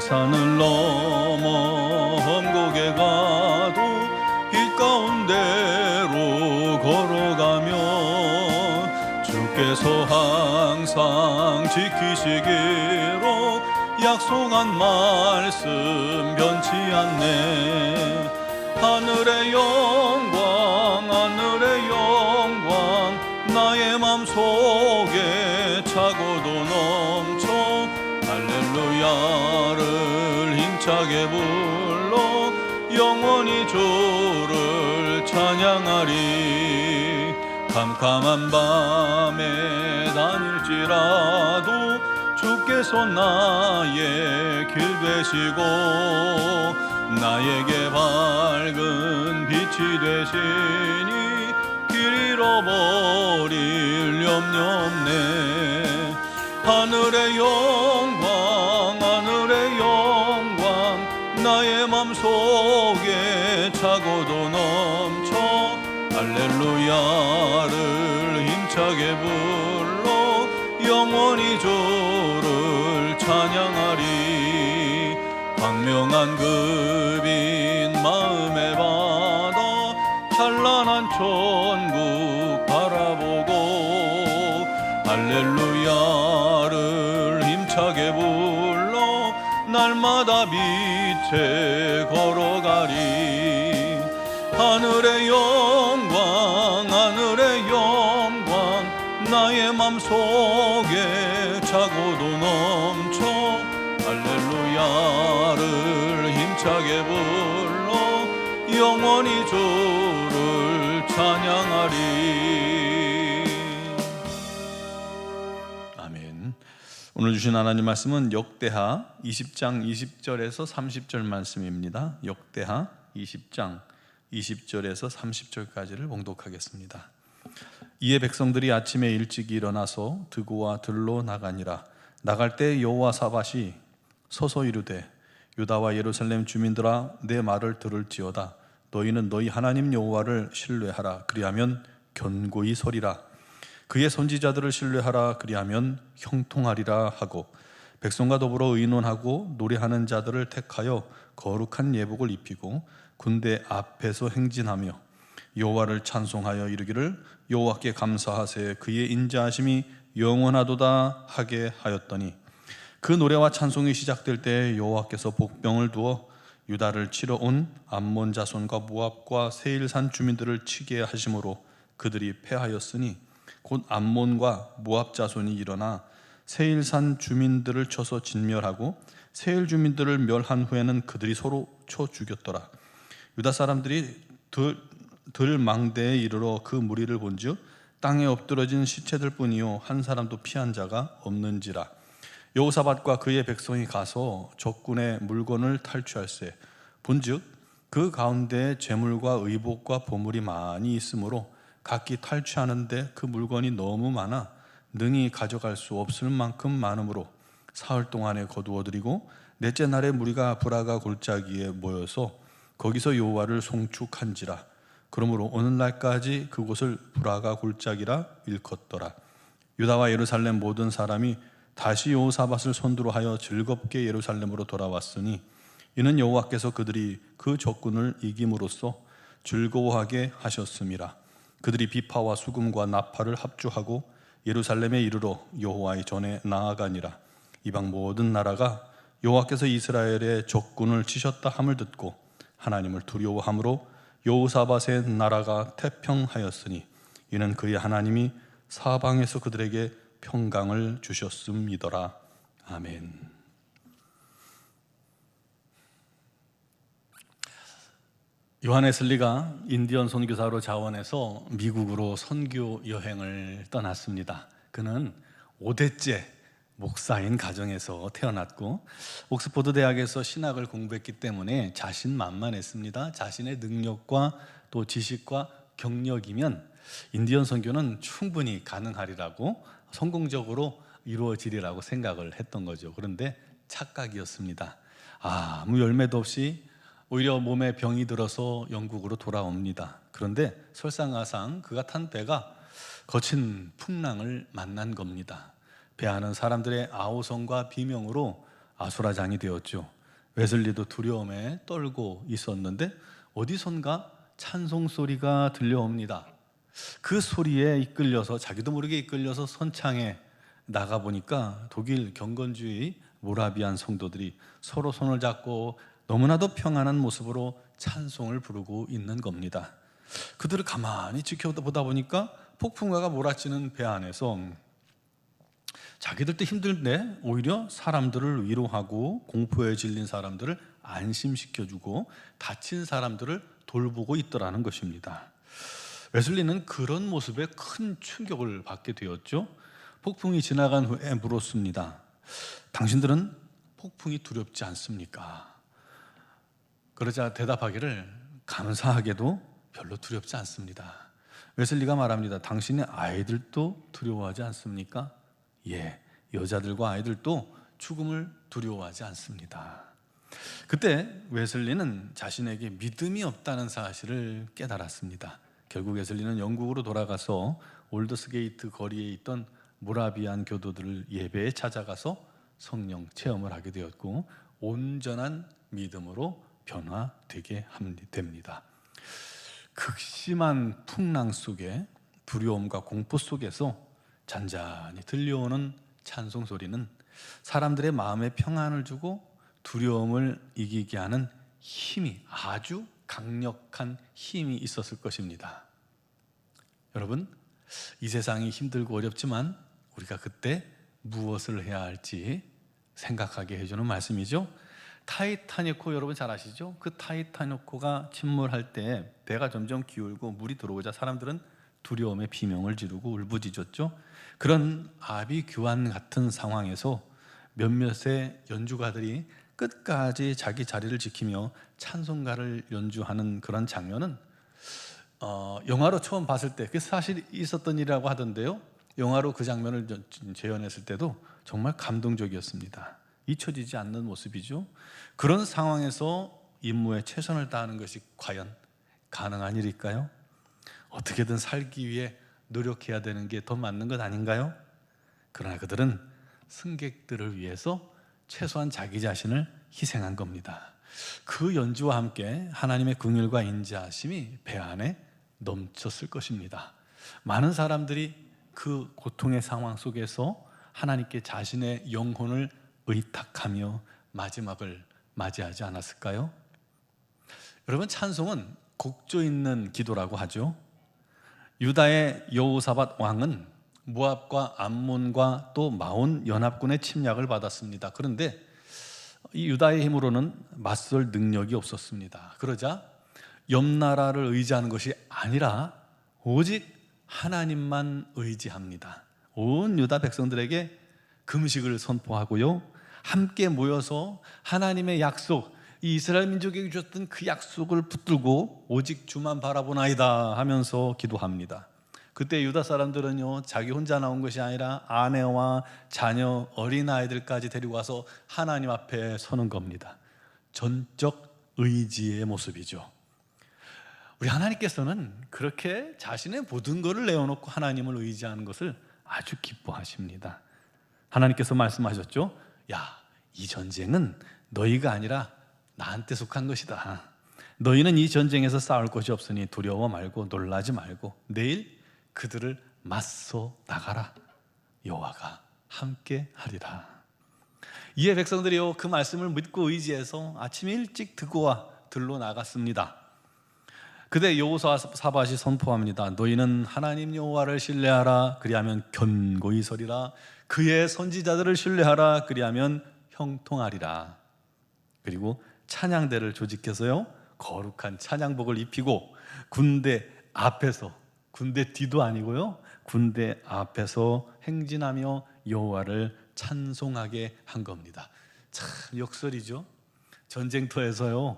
산을 넘어 험곡에 가도 길 가운데로 걸어가면 주께서 항상 지키시기로 약속한 말씀 변치 않네. 하늘의 영 힘차게 불러 영원히 주를 찬양하리. 캄캄한 밤에 다닐지라도 주께서 나의 길 되시고 나에게 밝은 빛이 되시니 길 잃어버릴 염려 없네. 하늘의 영광 나의 맘속에 차고도 넘쳐 할렐루야를 힘차게 불러 영원히 주를 찬양하리. 광명한 그빛 빛에 걸어가리. 하늘의 영 주신 하나님 말씀은 역대하 20장 20절에서 30절 말씀입니다. 역대하 20장 20절에서 30절까지를 봉독하겠습니다. 이에 백성들이 아침에 일찍 일어나서 드고와 들로 나가니라 나갈 때 여호와 사밧이 서서 이르되 유다와 예루살렘 주민들아 내 말을 들을지어다 너희는 너희 하나님 여호와를 신뢰하라 그리하면 견고히 서리라 그의 선지자들을 신뢰하라 그리하면 형통하리라 하고 백성과 더불어 의논하고 노래하는 자들을 택하여 거룩한 예복을 입히고 군대 앞에서 행진하며 여호와를 찬송하여 이르기를 여호와께 감사하세 그의 인자하심이 영원하도다 하게 하였더니 그 노래와 찬송이 시작될 때 여호와께서 복병을 두어 유다를 치러 온 암몬 자손과 모압과 세일산 주민들을 치게 하심으로 그들이 패하였으니 곧 암몬과 모압 자손이 일어나 세일산 주민들을 쳐서 진멸하고 세일 주민들을 멸한 후에는 그들이 서로 쳐 죽였더라. 유다 사람들이 들, 들 망대에 이르러 그 무리를 본즉 땅에 엎드러진 시체들 뿐이요 한 사람도 피한 자가 없는지라. 여호사밧과 그의 백성이 가서 적군의 물건을 탈취할세 본즉 그 가운데 재물과 의복과 보물이 많이 있으므로 각기 탈취하는데 그 물건이 너무 많아 능히 가져갈 수 없을 만큼 많으므로 사흘 동안에 거두어들이고 넷째 날에 무리가 브라가 골짜기에 모여서 거기서 여호와를 송축한지라. 그러므로 오늘날까지 그곳을 브라가 골짜기라 일컫더라. 유다와 예루살렘 모든 사람이 다시 여호사밧을 선두로 하여 즐겁게 예루살렘으로 돌아왔으니 이는 여호와께서 그들이 그 적군을 이김으로써 즐거워하게 하셨음이라 그들이 비파와 수금과 나팔을 합주하고 예루살렘에 이르러 여호와의 전에 나아가니라 이방 모든 나라가 여호와께서 이스라엘의 적군을 치셨다 함을 듣고 하나님을 두려워함으로 여호사밧의 나라가 태평하였으니 이는 그의 하나님이 사방에서 그들에게 평강을 주셨음이더라 아멘. 요한 웨슬리가 인디언 선교사로 자원해서 미국으로 선교 여행을 떠났습니다. 그는 5대째 목사인 가정에서 태어났고 옥스퍼드 대학에서 신학을 공부했기 때문에 자신만만했습니다. 자신의 능력과 또 지식과 경력이면 인디언 선교는 충분히 가능하리라고 성공적으로 이루어지리라고 생각을 했던 거죠. 그런데 착각이었습니다. 아무 열매도 없이 오히려 몸에 병이 들어서 영국으로 돌아옵니다. 그런데 설상가상 그가 탄 배가 거친 풍랑을 만난 겁니다. 배 안은 사람들의 아우성과 비명으로 아수라장이 되었죠. 웨슬리도 두려움에 떨고 있었는데 어디선가 찬송 소리가 들려옵니다. 그 소리에 이끌려서 자기도 모르게 이끌려서 선창에 나가 보니까 독일 경건주의 모라비안 성도들이 서로 손을 잡고 너무나도 평안한 모습으로 찬송을 부르고 있는 겁니다. 그들을 가만히 지켜보다 보니까 폭풍과가 몰아치는 배 안에서 자기들도 힘들데 오히려 사람들을 위로하고 공포에 질린 사람들을 안심시켜주고 다친 사람들을 돌보고 있더라는 것입니다. 웨슬리는 그런 모습에 큰 충격을 받게 되었죠. 폭풍이 지나간 후에 물었습니다. 당신들은 폭풍이 두렵지 않습니까? 그러자 대답하기를 감사하게도 별로 두렵지 않습니다. 웨슬리가 말합니다. 당신의 아이들도 두려워하지 않습니까? 예, 여자들과 아이들도 죽음을 두려워하지 않습니다. 그때 웨슬리는 자신에게 믿음이 없다는 사실을 깨달았습니다. 결국 웨슬리는 영국으로 돌아가서 올드스게이트 거리에 있던 모라비안 교도들을 예배에 찾아가서 성령 체험을 하게 되었고 온전한 믿음으로 변화되게 됩니다. 극심한 풍랑 속에 두려움과 공포 속에서 잔잔히 들려오는 찬송 소리는 사람들의 마음에 평안을 주고 두려움을 이기게 하는 힘이 아주 강력한 힘이 있었을 것입니다. 여러분, 이 세상이 힘들고 어렵지만 우리가 그때 무엇을 해야 할지 생각하게 해주는 말씀이죠. 타이타니코 여러분 잘 아시죠? 그 타이타니코가 침몰할 때 배가 점점 기울고 물이 들어오자 사람들은 두려움에 비명을 지르고 울부짖었죠. 그런 아비규환 같은 상황에서 몇몇의 연주가들이 끝까지 자기 자리를 지키며 찬송가를 연주하는 그런 장면은 어, 영화로 처음 봤을 때, 그 사실 있었던 일이라고 하던데요. 영화로 그 장면을 재현했을 때도 정말 감동적이었습니다. 잊혀지지 않는 모습이죠. 그런 상황에서 임무에 최선을 다하는 것이 과연 가능한 일일까요? 어떻게든 살기 위해 노력해야 되는 게 더 맞는 것 아닌가요? 그러나 그들은 승객들을 위해서 최소한 자기 자신을 희생한 겁니다. 그 연주와 함께 하나님의 긍휼과 인자하심이 배 안에 넘쳤을 것입니다. 많은 사람들이 그 고통의 상황 속에서 하나님께 자신의 영혼을 의탁하며 마지막을 맞이하지 않았을까요? 여러분 찬송은 곡조 있는 기도라고 하죠. 유다의 여호사밧 왕은 모압과 암몬과 또 마온 연합군의 침략을 받았습니다. 그런데 이 유다의 힘으로는 맞설 능력이 없었습니다. 그러자 옆 나라를 의지하는 것이 아니라 오직 하나님만 의지합니다. 온 유다 백성들에게 금식을 선포하고요. 함께 모여서 하나님의 약속, 이 이스라엘 민족에게 주셨던 그 약속을 붙들고 오직 주만 바라보나이다 하면서 기도합니다. 그때 유다 사람들은요, 자기 혼자 나온 것이 아니라 아내와 자녀, 어린 아이들까지 데리고 와서 하나님 앞에 서는 겁니다. 전적 의지의 모습이죠. 우리 하나님께서는 그렇게 자신의 모든 것을 내어놓고 하나님을 의지하는 것을 아주 기뻐하십니다. 하나님께서 말씀하셨죠. 야, 이 전쟁은 너희가 아니라 나한테 속한 것이다. 너희는 이 전쟁에서 싸울 것이 없으니 두려워 말고 놀라지 말고 내일 그들을 맞서 나가라. 여호와가 함께 하리라. 이에 백성들이요 그 말씀을 믿고 의지해서 아침 일찍 듣고와 들로 나갔습니다. 그대 여호수아 사밧이 선포합니다. 너희는 하나님 여호와를 신뢰하라. 그리하면 견고히 서리라. 그의 선지자들을 신뢰하라. 그리하면 형통하리라. 그리고 찬양대를 조직해서요 거룩한 찬양복을 입히고 군대 앞에서 군대 뒤도 아니고요 군대 앞에서 행진하며 여호와를 찬송하게 한 겁니다. 참 역설이죠. 전쟁터에서요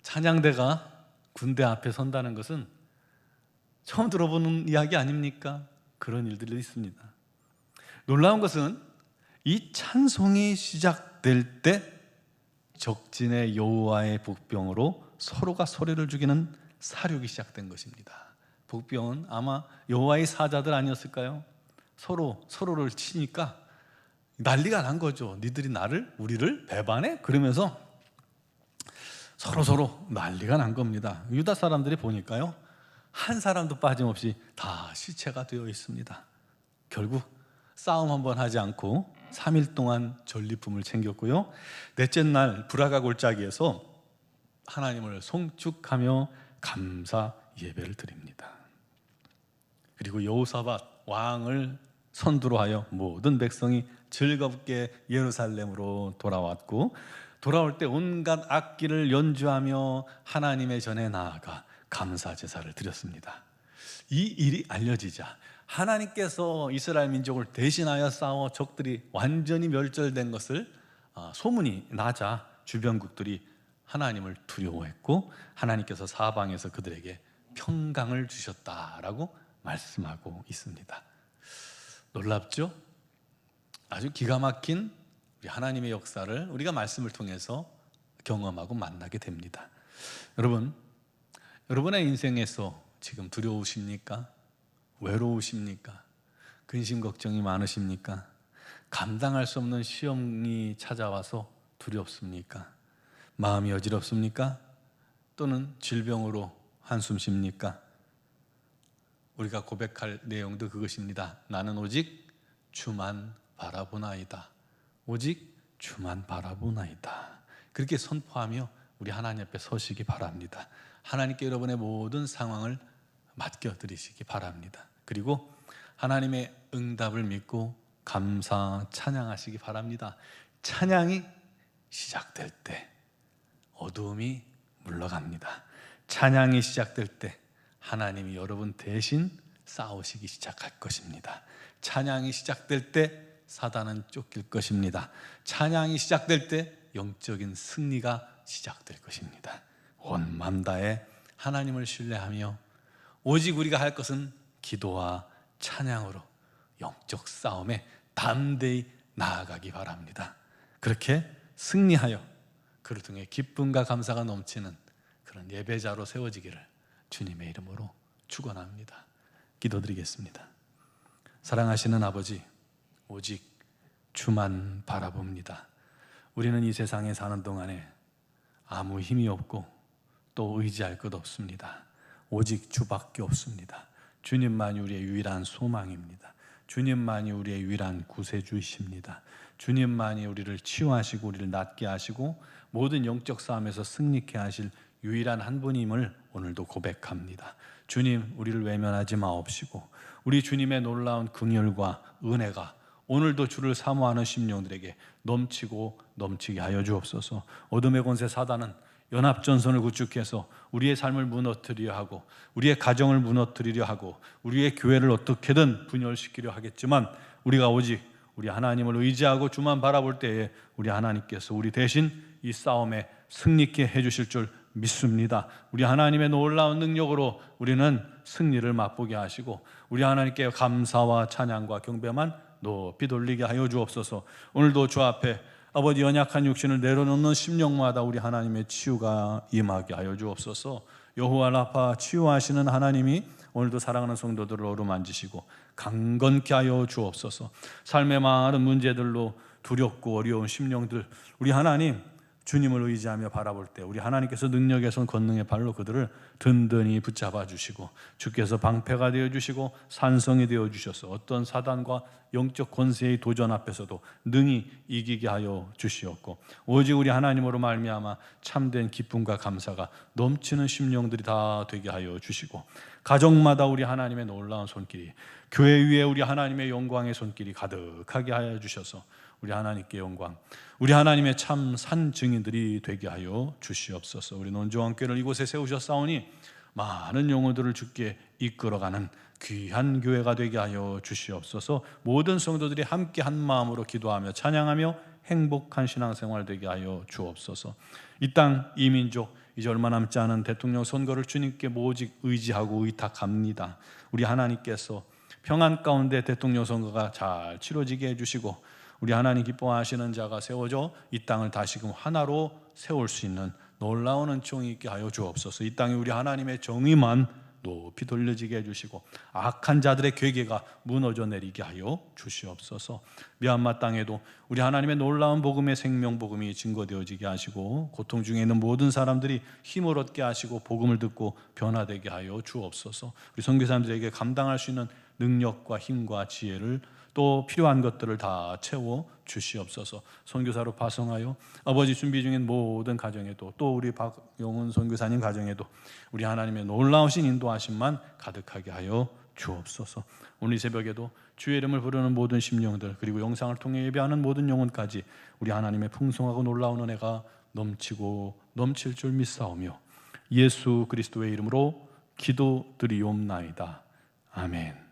찬양대가 군대 앞에 선다는 것은 처음 들어보는 이야기 아닙니까? 그런 일들이 있습니다. 놀라운 것은 이 찬송이 시작될 때 적진의 여호와의 복병으로 서로가 소리를 죽이는 사륙이 시작된 것입니다. 복병은 아마 여호와의 사자들 아니었을까요? 서로 서로를 치니까 난리가 난 거죠. 니들이 나를 우리를 배반해? 그러면서 서로 서로 난리가 난 겁니다. 유다 사람들이 보니까요. 한 사람도 빠짐없이 다 시체가 되어 있습니다. 결국 싸움 한번 하지 않고 3일 동안 전리품을 챙겼고요. 넷째 날 브라가 골짜기에서 하나님을 송축하며 감사 예배를 드립니다. 그리고 여호사밧 왕을 선두로 하여 모든 백성이 즐겁게 예루살렘으로 돌아왔고 돌아올 때 온갖 악기를 연주하며 하나님의 전에 나아가 감사 제사를 드렸습니다. 이 일이 알려지자 하나님께서 이스라엘 민족을 대신하여 싸워 적들이 완전히 멸절된 것을 아, 소문이 나자 주변국들이 하나님을 두려워했고 하나님께서 사방에서 그들에게 평강을 주셨다라고 말씀하고 있습니다. 놀랍죠? 아주 기가 막힌 우리 하나님의 역사를 우리가 말씀을 통해서 경험하고 만나게 됩니다. 여러분, 여러분의 인생에서 지금 두려우십니까? 외로우십니까? 근심 걱정이 많으십니까? 감당할 수 없는 시험이 찾아와서 두렵습니까? 마음이 어지럽습니까? 또는 질병으로 한숨 쉽니까? 우리가 고백할 내용도 그것입니다. 나는 오직 주만 바라보나이다. 오직 주만 바라보나이다. 그렇게 선포하며 우리 하나님 앞에 서시기 바랍니다. 하나님께 여러분의 모든 상황을 맡겨 드리시기 바랍니다. 그리고 하나님의 응답을 믿고 감사 찬양하시기 바랍니다. 찬양이 시작될 때 어두움이 물러갑니다. 찬양이 시작될 때 하나님이 여러분 대신 싸우시기 시작할 것입니다. 찬양이 시작될 때 사단은 쫓길 것입니다. 찬양이 시작될 때 영적인 승리가 시작될 것입니다. 온 다해 하나님을 신뢰하며 오직 우리가 할 것은 기도와 찬양으로 영적 싸움에 담대히 나아가기 바랍니다. 그렇게 승리하여 그를 통해 기쁨과 감사가 넘치는 그런 예배자로 세워지기를 주님의 이름으로 축원합니다. 기도드리겠습니다. 사랑하시는 아버지, 오직 주만 바라봅니다. 우리는 이 세상에 사는 동안에 아무 힘이 없고 또 의지할 것 없습니다. 오직 주밖에 없습니다. 주님만이 우리의 유일한 소망입니다. 주님만이 우리의 유일한 구세주이십니다. 주님만이 우리를 치유하시고 우리를 낫게 하시고 모든 영적 싸움에서 승리케 하실 유일한 한 분임을 오늘도 고백합니다. 주님, 우리를 외면하지 마옵시고 우리 주님의 놀라운 긍휼과 은혜가 오늘도 주를 사모하는 심령들에게 넘치고 넘치게 하여 주옵소서. 어둠의 권세 사단은 연합 전선을 구축해서 우리의 삶을 무너뜨리려 하고 우리의 가정을 무너뜨리려 하고 우리의 교회를 어떻게든 분열시키려 하겠지만 우리가 오직 우리 하나님을 의지하고 주만 바라볼 때에 우리 하나님께서 우리 대신 이 싸움에 승리케 해 주실 줄 믿습니다. 우리 하나님의 놀라운 능력으로 우리는 승리를 맛보게 하시고 우리 하나님께 감사와 찬양과 경배만 높이 돌리게 하여 주옵소서. 오늘도 주 앞에 아버지 연약한 육신을 내려놓는 심령마다 우리 하나님의 치유가 임하게 하여 주옵소서. 여호와 라파 치유하시는 하나님이 오늘도 사랑하는 성도들을 어루만지시고 강건케 하여 주옵소서. 삶의 많은 문제들로 두렵고 어려운 심령들 우리 하나님 주님을 의지하며 바라볼 때 우리 하나님께서 능력의 손 권능의 발로 그들을 든든히 붙잡아 주시고 주께서 방패가 되어 주시고 산성이 되어 주셔서 어떤 사단과 영적 권세의 도전 앞에서도 능히 이기게 하여 주시옵고 오직 우리 하나님으로 말미암아 참된 기쁨과 감사가 넘치는 심령들이 다 되게 하여 주시고 가정마다 우리 하나님의 놀라운 손길이 교회 위에 우리 하나님의 영광의 손길이 가득하게 하여 주셔서 우리 하나님께 영광, 우리 하나님의 참 산 증인들이 되게 하여 주시옵소서. 우리 논조왕교를 이곳에 세우셨사오니 많은 영혼들을 주께 이끌어가는 귀한 교회가 되게 하여 주시옵소서. 모든 성도들이 함께 한 마음으로 기도하며 찬양하며 행복한 신앙생활 되게 하여 주옵소서. 이 땅, 이 민족, 이제 얼마 남지 않은 대통령 선거를 주님께 오직 의지하고 의탁합니다. 우리 하나님께서 평안 가운데 대통령 선거가 잘 치러지게 해주시고 우리 하나님 기뻐하시는 자가 세워져 이 땅을 다시금 하나로 세울 수 있는 놀라운 은총이 있게 하여 주옵소서. 이 땅에 우리 하나님의 정의만 높이 돌려지게 해주시고 악한 자들의 괴계가 무너져 내리게 하여 주시옵소서. 미얀마 땅에도 우리 하나님의 놀라운 복음의 생명 복음이 증거되어지게 하시고 고통 중에 있는 모든 사람들이 힘을 얻게 하시고 복음을 듣고 변화되게 하여 주옵소서. 우리 선교사님들에게 감당할 수 있는 능력과 힘과 지혜를 또 필요한 것들을 다 채워 주시옵소서. 선교사로 파송하여 아버지 준비 중인 모든 가정에도 또 우리 박용훈 선교사님 가정에도 우리 하나님의 놀라우신 인도하심만 가득하게 하여 주옵소서. 오늘 이 새벽에도 주의 이름을 부르는 모든 심령들 그리고 영상을 통해 예배하는 모든 영혼까지 우리 하나님의 풍성하고 놀라운 은혜가 넘치고 넘칠 줄 믿사오며 예수 그리스도의 이름으로 기도드리옵나이다. 아멘.